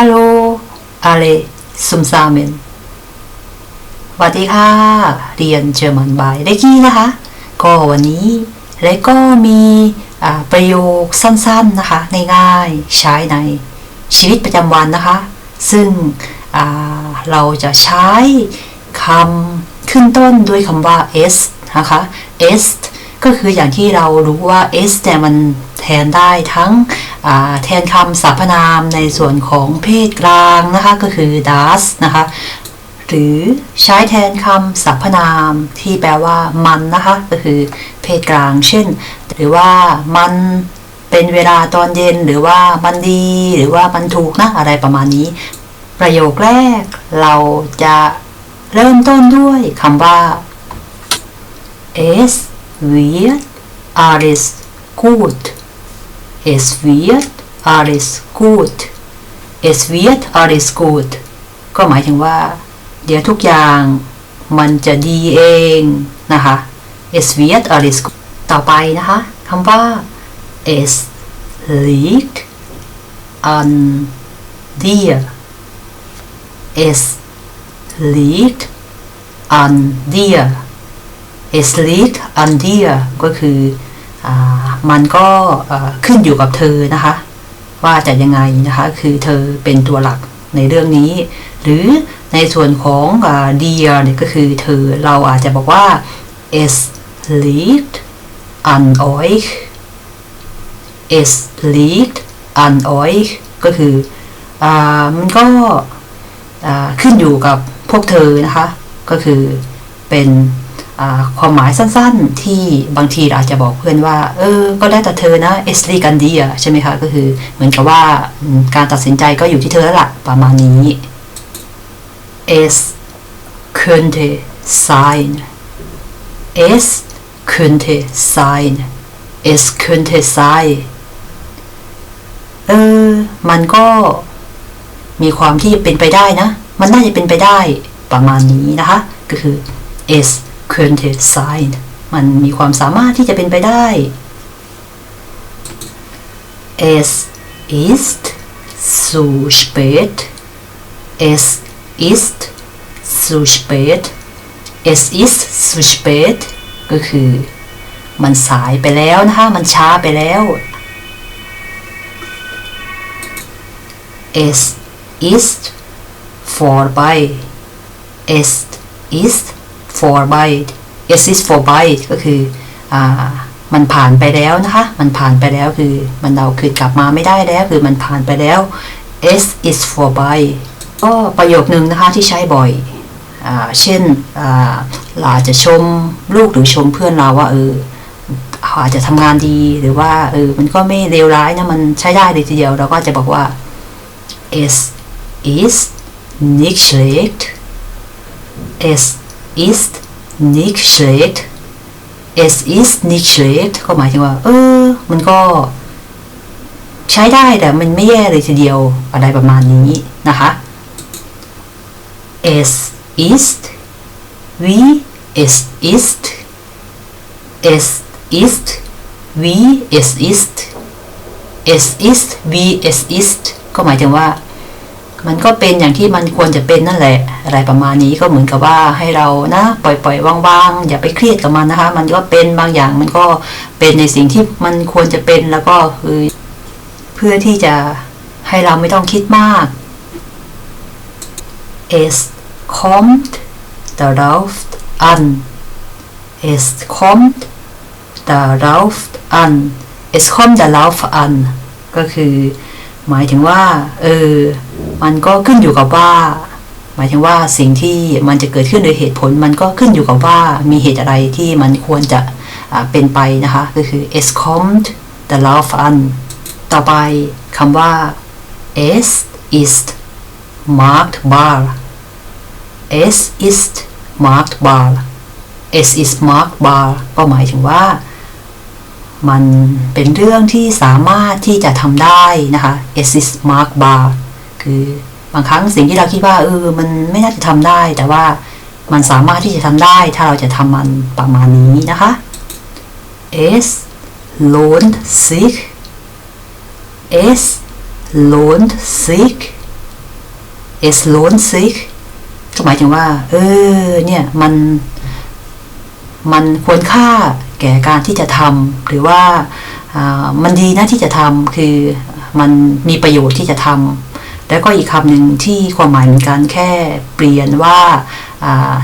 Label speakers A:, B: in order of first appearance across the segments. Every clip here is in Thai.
A: Hallo alle zusammen สวัสดีค่ะ เรียนเจอร์มันบายเด็กกี้นะคะ ก็วันนี้เล็กก็มีประโยคสั้นๆนะคะ ง่ายๆ ใช้ในชีวิตประจำวันนะคะ ซึ่งเราจะใช้คำขึ้นต้นด้วยคำว่า s นะคะ s ก็คืออย่างที่เรารู้ว่า s เนี่ยมันแทนได้ทั้ง แทนคำสรรพนามในส่วนของเพศกลางนะคะก็คือ das นะคะหรือใช้แทนคำสรรพนามที่แปลว่ามันนะคะก็คือเพศกลาง เช่น หรือว่ามันเป็นเวลาตอนเย็นหรือว่ามันดี หรือว่ามันถูกนะอะไรประมาณนี้ ประโยคแรกเราจะเริ่มต้นด้วยคำว่า es wird alles gut es wird alles gut es wird alles gut ก็หมายถึงว่า เดี๋ยวทุกอย่างมันจะดีเองนะคะ es wird alles gut ต่อไปนะคะคำว่า es liegt an dir es liegt an dir es liegt an dir ก็คืออ มันก็ขึ้นอยู่กับเธอนะคะ ว่าจะยังไงนะคะ คือเธอเป็นตัวหลักในเรื่องนี้ หรือในส่วนของอ่า dear เนี่ยก็คือเธอเราอาจจะบอกว่า es liegt an euch es liegt an euch ก็คืออมันก็ขึ้นอยู่กับพวกเธอนะคะ ก็คือเป็น ความหมายสั้นๆ ที่บางทีเราอาจจะบอกเพื่อนว่า เออ ก็ได้แต่เธอนะ es liegt an dir ใช่ไหมคะ ก็คือเหมือนกับว่าการตัดสินใจก็อยู่ที่เธอแล้วล่ะประมาณนี้ es könnte sein es könnte sein es könnte sein เออ มันก็มีความที่เป็นไปได้นะ มันน่าจะเป็นไปได้ประมาณนี้นะคะ ก็คือ es könnte sein มันมีความสามารถที่จะเป็นไปได้ es ist zu spät es ist zu spät es ist zu spät ก็คือ มันสายไปแล้วนะคะ มันช้าไปแล้ว es ist vorbei es ist vorbei es ist vorbei ก็คืออมันผ่านไปแล้วนะคะ มันผ่านไปแล้วคือมันเราคือกลับมาไม่ได้แล้ว คือมันผ่านไปแล้ว S ist vorbei ก็ประโยคนึงนะคะที่ใช้บ่อยอเช่นอ่าเราอาจจะชมลูกหรือชมเพื่อนเราว่าเออเขาอาจจะทำงานดีหรือว่าเออมันก็ไม่เลวร้ายนะมันใช้ได้เลยทีเดียวเราก็จะบอกว่า es ist nicht schlecht es ist nicht schlecht es ist nicht schlecht ก็หมายถึงว่า เออ มันก็ ใช้ได้แต่มันไม่แย่เลยทีเดียวอะไรประมาณนี้นะคะ es ist wie es ist es ist wie es ist es ist wie es ist ก็หมายถึงว่า มันก็เป็นอย่างที่มันควรจะเป็นนั่นแหละ อะไรประมาณนี้ก็เหมือนกับว่าให้เรานะปล่อยๆว่างๆ อย่าไปเครียดกับมันนะคะ มันก็เป็นบางอย่างมันก็เป็นในสิ่งที่มันควรจะเป็นแล้วก็คือเพื่อที่จะให้เราไม่ต้องคิดมาก es kommt darauf an es kommt darauf an es kommt darauf an ก็คือ หมายถึงว่า เออ มันก็ขึ้นอยู่กับว่า หมายถึงว่าสิ่งที่มันจะเกิดขึ้นโดยเหตุผลมันก็ขึ้นอยู่กับว่ามีเหตุอะไรที่มันควรจะเป็นไปนะคะ ก็คือ es kommt darauf an ต่อไปคำว่า es is markbar es is markbar es is markbar ก็หมายถึงว่า มันเป็นเรื่องที่สามารถที่จะทำได้นะคะ es is markbar คือ บางครั้งสิ่งที่เราคิดว่าเออมันไม่น่าจะทำได้ แต่ว่ามันสามารถที่จะทำได้ ถ้าเราจะทำมันประมาณนี้นะคะ s lohnt sich s lohnt sich s lohnt sich ก็หมายถึงว่า เออ เนี่ย มัน มันควรค่าแก่การที่จะทำ หรือว่า มันดีนะที่จะทำ คือ มันมีประโยชน์ที่จะทำ แล้วก็อีกคำหนึ่งที่ความหมายเหมือนกันแค่เปลี่ยนว่า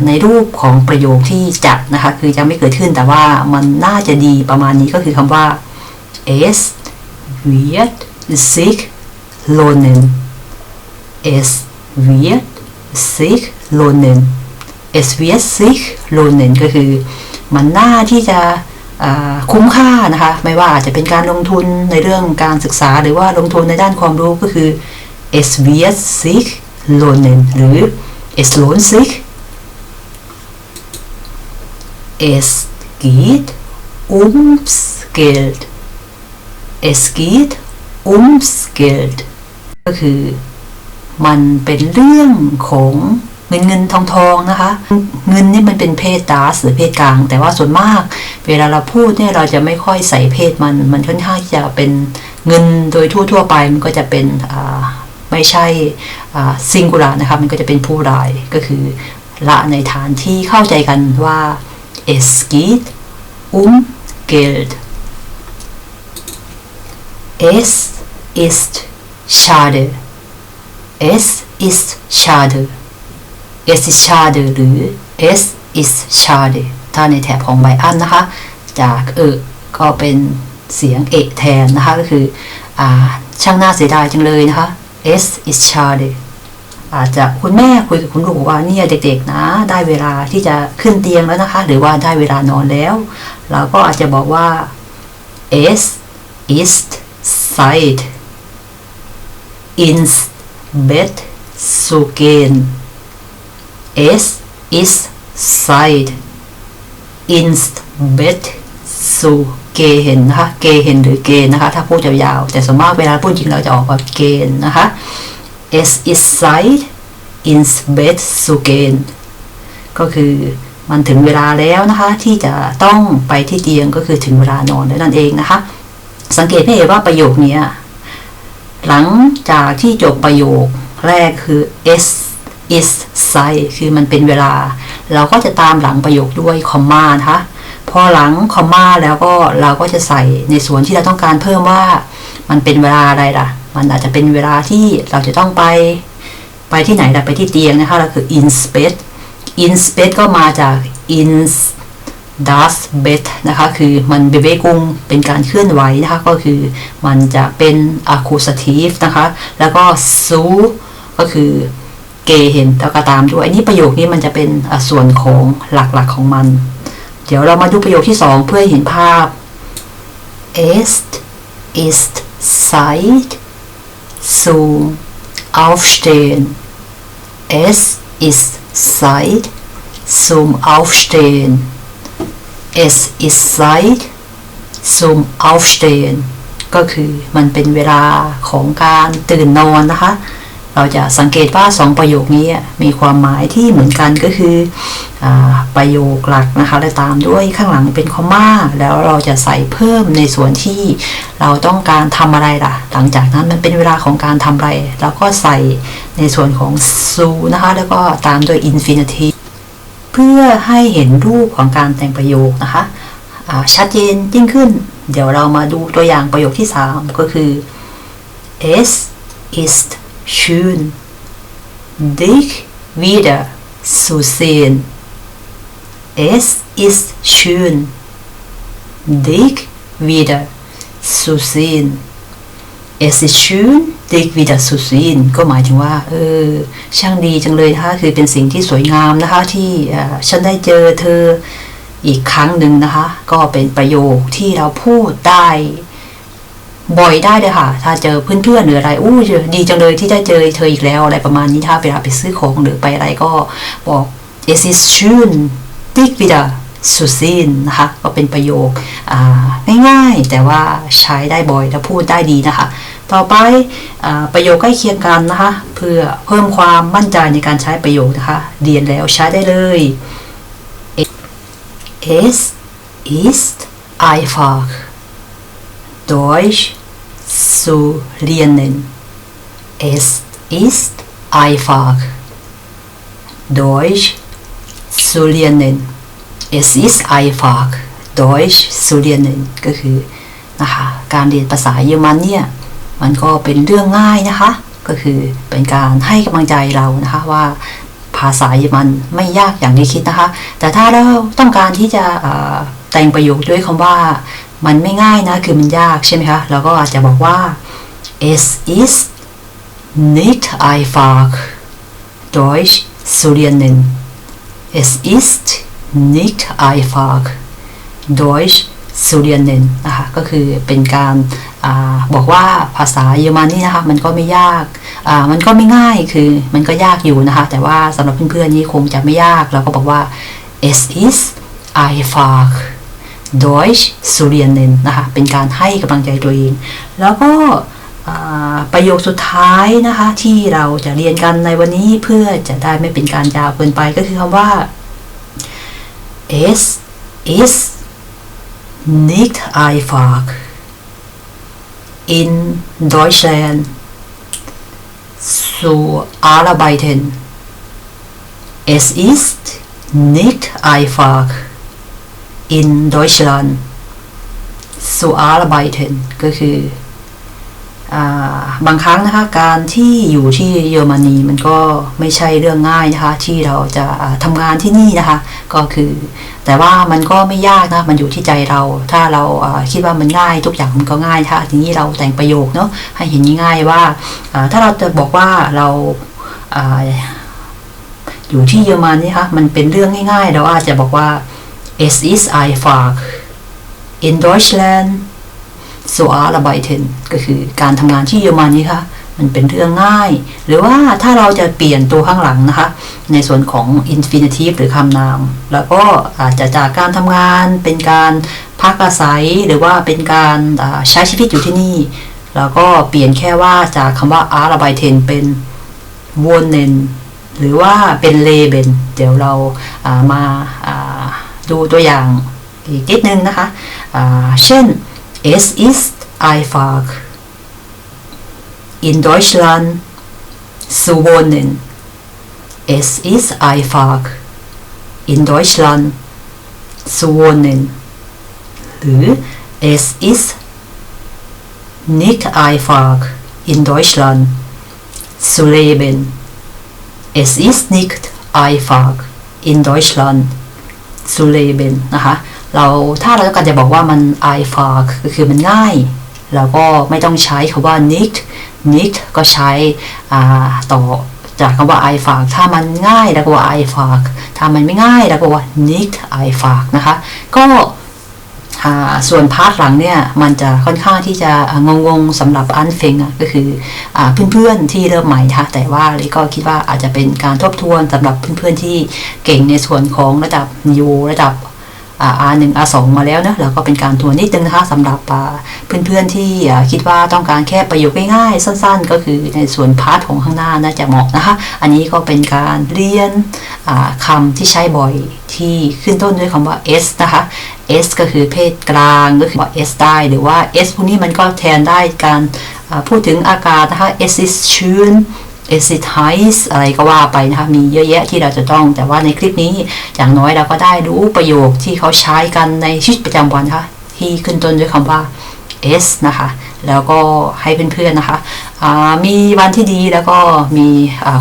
A: ในรูปของประโยคที่จะนะคะ คือจะไม่เกิดขึ้นแต่ว่ามันน่าจะดีประมาณนี้ก็คือคำว่า es wird sich lohnen es wird sich lohnen es wird sich lohnen ก็คือมันน่าที่จะคุ้มค่านะคะ ไม่ว่าจะเป็นการลงทุนในเรื่องการศึกษาหรือว่าลงทุนในด้านความรู้ก็คือ es wird sich lohnen หรือ es lohnt sich es geht ums Geld es geht ums Geld ก็คือมันเป็นเรื่องของเงินเงินทองทองนะคะ เงินนี่มันเป็นเพศดาสหรือเพศกลาง แต่ว่าส่วนมาก เวลาเราพูดเนี่ยเราจะไม่ค่อยใส่เพศมัน มันค่อนข้างจะเป็นเงินโดยทั่ว ๆ ไปมันก็จะเป็น ไม่ใช่ซิงคูลานะคะมันก็จะเป็นผู้รายก็คือละในฐานที่เข้าใจกันว่า es geht um Geld es ist schade es ist schade es ist schade หรือ es is schade ถ้าในแถบของไบอันนะคะ จากเออก็เป็นเสียงเอกแทนนะคะ ก็คืออช่างน่าเสียดายจังเลยนะคะ S is schade อาจจะคุณแม่คุยกับคุณลูกว่าเนี่ยเด็กๆนะ ได้เวลาที่จะขึ้นเตียงแล้วนะคะ หรือว่าได้เวลานอนแล้ว เราก็อาจจะบอกว่า S ist Zeit ins Bett zu gehen es ist Zeit ins Bett zu gehen นะคะ gehen หรือเกนะคะ ถ้าพูดยาวๆ แต่สมมติเวลาพูดจริงเราจะออกว่าเกณฑ์นะคะ S ist Zeit ins Bett zu gehen ก็คือมันถึงเวลาแล้วนะคะ ที่จะต้องไปที่เตียงก็คือถึงเวลานอนแล้วนั่นเองนะคะ สังเกตให้เห็นว่าประโยคนี้หลังจากที่จบประโยคแรกคือ s is s i คือมันเป็นเวลา เราก็จะตามหลังประโยคด้วยคอมมานะคะ พอหลังคอมมาแล้วก็เราก็จะใส่ในส่วนที่เราต้องการเพิ่มว่ามันเป็นเวลาอะไรล่ะ มันอาจจะเป็นเวลาที่เราจะต้องไปไปที่ไหนล่ะไปที่เตียงนะคะเราคือ in space in space ก็มาจาก in das bed นะคะคือมันเบเบกุงเป็นการเคลื่อนไหวนะคะก็คือมันจะเป็น accusative นะคะแล้วก็ su ก็คือเกเห็นแล้วก็ตามด้วยอันนี้ประโยคนี้มันจะเป็นส่วนของหลักๆของมัน เดี๋ยวเรามาดูประโยคที่สองเพื่อเห็นภาพ es ist Zeit zum Aufstehen es ist Zeit zum Aufstehen es ist Zeit zum Aufstehen ก็คือมันเป็นเวลาของการตื่นนอนนะคะ เราจะสังเกตว่าสองประโยคนี้มีความหมายที่เหมือนกันก็คืออประโยคหลักนะคะและตามด้วยข้างหลังเป็นคอมมาแล้วเราจะใส่เพิ่มในส่วนที่เราต้องการทำอะไรล่ะ หลังจากนั้นมันเป็นเวลาของการทำอะไรเราก็ใส่ในส่วนของซูนะคะ แล้วก็ตามด้วยอินฟินิทีเพื่อให้เห็นรูปของการแต่งประโยคนะคะชัดเจนยิ่งขึ้น เดี๋ยวเรามาดูตัวอย่างประโยคที่ 3 ก็คือ s is schön, dich wieder zu sehen. Es ist schön, dich wieder zu sehen. Es ist schön, dich wieder zu sehen ก็หมายถึงว่า เออ ช่างดีจังเลยนะคะคือเป็นสิ่งที่สวยงามนะคะ ที่ฉันได้เจอเธออีกครั้งหนึ่งนะคะ ก็เป็นประโยคที่เราพูดได้ บ่อยได้เลยค่ะ ถ้าเจอเพื่อนๆหรืออะไรอู้ดีจังเลยที่ได้เจอเธออีกแล้วอะไรประมาณนี้ถ้าเวลาไปซื้อของหรือไปอะไรก็บอก es ist schön dich wieder zu sehen นะคะก็เป็นประโยคง่ายๆ แต่ว่าใช้ได้บ่อยและพูดได้ดีนะคะ ต่อไปอประโยคใกล้เคียงกันนะคะ เพื่อเพิ่มความมั่นใจในการใช้ประโยคนะคะ เรียนแล้วใช้ได้เลย es ist einfach Deutsch zu lernen. Es ist einfach Deutsch zu lernen es ist einfach Deutsch zu lernen ก็คือนะคะการเรียนภาษาเยอรมันเนี่ย มันก็เป็นเรื่องง่ายนะคะ ก็คือเป็นการให้กำลังใจเรานะคะว่าภาษาเยอรมันไม่ยากอย่างที่คิดนะคะ แต่ถ้าเราต้องการที่จะแต่งประโยคด้วยคำว่า มันไม่ง่ายนะ คือมันยากใช่ไหมคะ เราก็อาจจะบอกว่า es ist nicht einfach Deutsch zu lernen es ist nicht einfach Deutsch zu lernen นะคะ ก็คือเป็นการอาบอกว่าภาษาเยอรมันนี่นะคะ มันก็ไม่ยากมันก็ไม่ง่าย คือมันก็ยากอยู่นะคะ แต่ว่าสำหรับเพื่อนๆนี่คงจะไม่ยาก เราก็บอกว่า es ist einfach Deutsch zu lernen นะคะเป็นการให้กำลังใจตัวเอง แล้วก็ประโยคสุดท้ายนะคะที่เราจะเรียนกันในวันนี้เพื่อจะได้ไม่เป็นการยาวเกินไปก็คือคำว่า es ist nicht einfach in Deutschland zu arbeiten. Es ist nicht einfach in Deutschland zu arbeiten ก็คือบางครั้งนะคะการที่อยู่ที่เยอรมนีมันก็ไม่ใช่เรื่องง่ายนะคะที่เราจะอ่าทำงานที่นี่นะคะก็คือ แต่ว่ามันก็ไม่ยากนะมันอยู่ที่ใจเรา ถ้าเราคิดว่ามันง่ายทุกอย่างมันก็ง่ายนะคะทีนี้เราแต่งประโยคเนาะให้เห็นง่ายว่าถ้าเราจะบอกว่าเราอ่าอยู่ที่เยอรมันนี่คะมันเป็นเรื่องง่ายๆ เราอาจจะบอกว่า es ist einfach in Deutschland zu arbeiten ก็คือการทำงานที่เยอรมันนี่ค่ะมันเป็นเรื่องง่าย หรือว่าถ้าเราจะเปลี่ยนตัวข้างหลังนะคะ ในส่วนของ infinitive หรือคำนาม แล้วก็อาจจะจากการทำงานเป็นการพักอาศัยหรือว่าเป็นการใช้ชีวิตอยู่ที่นี่ แล้วก็เปลี่ยนแค่ว่าจากคำว่า arbeiten เป็น wohnen หรือว่าเป็น leben เดี๋ยวเราามาา ดูตัวอย่างอีกนิดนึงนะคะอ่าเช่น es ist einfach in Deutschland zu wohnen es ist einfach in Deutschland zu wohnen หรือ es ist nicht einfach in Deutschland zu leben es ist nicht einfach in Deutschland ซูเลเบนนะคะเราถ้าเราต้องการจะบอกว่ามัน einfach ก็คือมันง่ายเราก็ไม่ต้องใช้คำว่า nicht nicht ก็ใช้ต่อจากคำว่า einfach ถ้ามันง่ายเราก็ว่า einfach ถ้ามันไม่ง่ายเราก็ว่า nicht einfach นะคะ ก็ ส่วนพาร์ทหลังเนี่ยมันจะค่อนข้างที่จะงงๆสำหรับอันเฟงก็คืออเพื่อนๆที่เริ่มใหม่ค่ะแต่ว่าลิก็คิดว่าอาจจะเป็นการทบทวนสำหรับเพื่อนๆที่เก่งในส่วนของระดับยูระดับ R1 R2 มาแล้วนะแล้วก็เป็นการทวนนิดนึงนะคะสำหรับเพื่อนๆที่คิดว่าต้องการแค่ประโยคง่ายๆสั้นๆ ก็คือในส่วนพาร์ทของข้างหน้าน่าจะเหมาะนะคะอันนี้ก็เป็นการเรียนคำที่ใช้บ่อยที่ขึ้นต้นด้วยคำว่า s นะคะ s ก็คือเพศกลางก็คือว่า s ได้หรือว่า s พวกนี้มันก็แทนได้การพูดถึงอากาศนะคะ s ist schön z e อะไรก็ว่าไปนะคะมีเยอะแยะที่เราจะต้อง แต่ว่าในคลิปนี้อย่างน้อยเราก็ได้รู้ประโยคที่เขาใช้กันในชีวิตประจำวันนะคะที่ขึ้นต้นด้วยคำว่า s นะคะ แล้วก็ให้เพื่อนๆนะคะมีวันที่ดีแล้วก็มี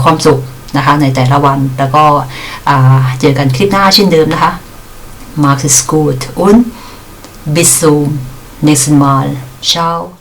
A: ความสุขนะคะในแต่ละวันแล้วก็เจอกันคลิปหน้าเช่นเดิมนะคะ Max ist gut und bis zum nächsten Mal. Ciao.